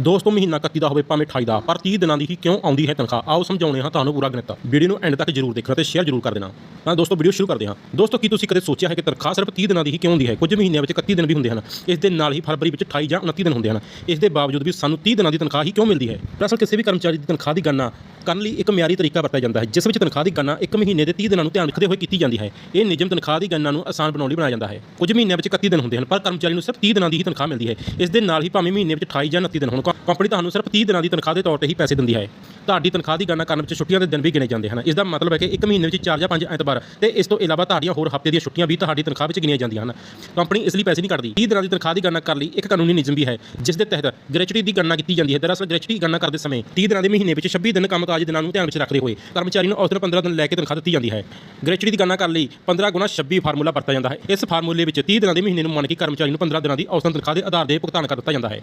ਦੋਸਤੋ, ਮਹੀਨਾ 31 ਦਾ ਹੋਵੇ, ਭਾਵੇਂ 28 ਦਾ, ਪਰ 30 ਦਿਨਾਂ ਦੀ ਹੀ ਕਿਉਂ ਆਉਂਦੀ ਹੈ ਤਨਖਾਹ? ਆਓ ਸਮਝਾਉਣੇ ਹਾਂ ਤੁਹਾਨੂੰ ਪੂਰਾ ਗਣਿਤ। ਵੀਡੀਓ ਨੂੰ ਐਂਡ ਤੱਕ ਜਰੂਰ ਦੇਖਣਾ ਤੇ ਸ਼ੇਅਰ ਜਰੂਰ ਕਰ ਦੇਣਾ। ਤਾਂ ਦੋਸਤੋ, ਵੀਡੀਓ ਸ਼ੁਰੂ ਕਰਦੇ ਹਾਂ। ਦੋਸਤੋ, ਕੀ ਤੁਸੀਂ ਕਦੇ ਸੋਚਿਆ ਹੈ ਕਿ ਤਨਖਾਹ ਸਿਰਫ 30 ਦਿਨਾਂ ਦੀ ਹੀ ਕਿਉਂ ਹੁੰਦੀ ਹੈ? ਕੁਝ ਮਹੀਨਿਆਂ ਵਿੱਚ 31 ਦਿਨ ਵੀ ਹੁੰਦੇ ਹਨ। ਇਸ ਦੇ ਨਾਲ ਹੀ ਫਰਵਰੀ ਵਿੱਚ 28 ਜਾਂ 29 ਦਿਨ ਹੁੰਦੇ ਹਨ। ਇਸ ਦੇ ਬਾਵਜੂਦ ਵੀ ਸਾਨੂੰ 30 ਦਿਨਾਂ ਦੀ ਤਨਖਾਹ ਹੀ ਕਿਉਂ ਮਿਲਦੀ ਹੈ? ਦਰਅਸਲ, ਕਿਸੇ ਵੀ ਕਰਮਚਾਰੀ ਦੀ ਤਨਖਾਹ ਦੀ ਗਣਨਾ ਕਰਨ ਲਈ ਇੱਕ ਮਿਆਰੀ ਤਰੀਕਾ ਵਰਤਿਆ ਜਾਂਦਾ ਹੈ, ਜਿਸ ਵਿੱਚ ਤਨਖਾਹ ਦੀ ਗਣਨਾ ਇੱਕ ਮਹੀਨੇ ਦੇ 30 ਦਿਨਾਂ ਨੂੰ ਧਿਆਨ ਰੱਖਦੇ ਹੋਏ ਕੀਤੀ ਜਾਂਦੀ ਹੈ। ਇਹ ਨਿਯਮ ਤਨਖਾਹ ਦੀ ਗਣਨਾ ਨੂੰ ਆਸਾਨ ਬਣਾਉਣ ਲਈ ਬਣਾਇਆ ਜਾਂਦਾ ਹੈ। ਕੁਝ ਮਹੀਨਿਆਂ ਵਿੱਚ 31 ਦਿਨ ਹੁੰਦੇ ਹਨ, ਪਰ ਕਰਮਚਾਰੀ ਨੂੰ ਸਿਰਫ 30 ਦਿਨਾਂ ਦੀ ਹੀ ਤਨਖਾਹ ਮਿਲਦੀ ਹੈ। ਇਸ ਦੇ ਨਾਲ ਹੀ ਭਾਵੇਂ ਮਹੀਨੇ ਵਿੱਚ 28 ਜਾਂ 29 ਦਿਨ ਹੋਣ ਕੰਪਨੀ ਤੁਹਾਨੂੰ ਸਿਰਫ 30 ਦਿਨਾਂ ਦੀ ਤਨਖਾਹ ਦੇ ਤੌਰ ਤੇ ਹੀ ਪੈਸੇ ਦਿੰਦੀ ਹੈ। ਤੁਹਾਡੀ ਤਨਖਾਹ ਦੀ ਗਣਨਾ ਕਰਨ ਵਿੱਚ ਛੁੱਟੀਆਂ ਦੇ ਦਿਨ ਵੀ ਗਿਣੇ ਜਾਂਦੇ ਹਨ। ਇਸ ਦਾ ਮਤਲਬ ਹੈ ਕਿ ਇੱਕ ਮਹੀਨੇ ਵਿੱਚ 4 ਜਾਂ 5 ਐਤਵਾਰ। ਤੇ ਇਸ ਤੋਂ ਇਲਾਵਾ ਤੁਹਾਡੀਆਂ ਹੋਰ ਹਫ਼ਤੇ ਦੀਆਂ ਛੁੱਟੀਆਂ ਵੀ ਤੁਹਾਡੀ ਤਨਖਾਹ ਵਿੱਚ ਗਿਣੀਆਂ ਜਾਂਦੀਆਂ ਹਨ। ਕੰਪਨੀ ਇਸ ਲਈ ਪੈਸੇ ਨਹੀਂ ਕੱਢਦੀ। 30 ਦਿਨਾਂ ਦੀ ਤਨਖਾਹ ਦੀ ਗਣਨਾ ਕਰਨ ਲਈ ਇੱਕ ਕਾਨੂੰਨੀ ਨਿਯਮ ਵੀ ਹੈ, ਜਿਸ ਦੇ ਤਹਿਤ ਗ੍ਰੈਚੁਟੀ ਦੀ ਗਣਨਾ ਕੀਤੀ ਜਾਂਦੀ ਹੈ। ਦਰਅਸਲ ਗ੍ਰੈਚੁਟੀ ਦੀ ਗਣਨਾ ਕਰਦੇ ਸਮੇਂ 30 ਦਿਨਾਂ ਦੇ ਮਹੀਨੇ ਵਿੱਚ 26 ਦਿਨ ਕੰਮਕਾਜ ਦਿਨਾਂ ਨੂੰ ਧਿਆਨ ਵਿੱਚ ਰੱਖਦੇ ਹੋਏ ਕਰਮਚਾਰੀ ਨੂੰ ਔਸਤਨ 15 ਦਿਨ ਲੈ ਕੇ ਤਨਖਾਹ ਦਿੱਤੀ ਜਾਂਦੀ ਹੈ। ਗ੍ਰੈਚੁਟੀ ਦੀ ਗਣਨਾ ਕਰਨ ਲਈ 15 ਗੁਣਾ 26 ਫਾਰਮੂਲਾ ਵਰਤਿਆ ਜਾਂਦਾ ਹੈ। ਇਸ ਫਾਰਮੂਲੇ ਵਿੱਚ 30 ਦਿਨਾਂ ਦੇ ਮਹੀਨੇ ਨੂੰ ਮੰਨ ਕੇ ਕਰਮਚਾਰੀ ਨੂੰ 15 ਦਿਨਾਂ ਦੀ ਔਸਤਨ ਤਨਖਾਹ ਦੇ ਆਧਾਰ ਤੇ ਭੁਗਤਾਨ ਕਰ ਦਿੱਤਾ ਜਾਂਦਾ ਹੈ।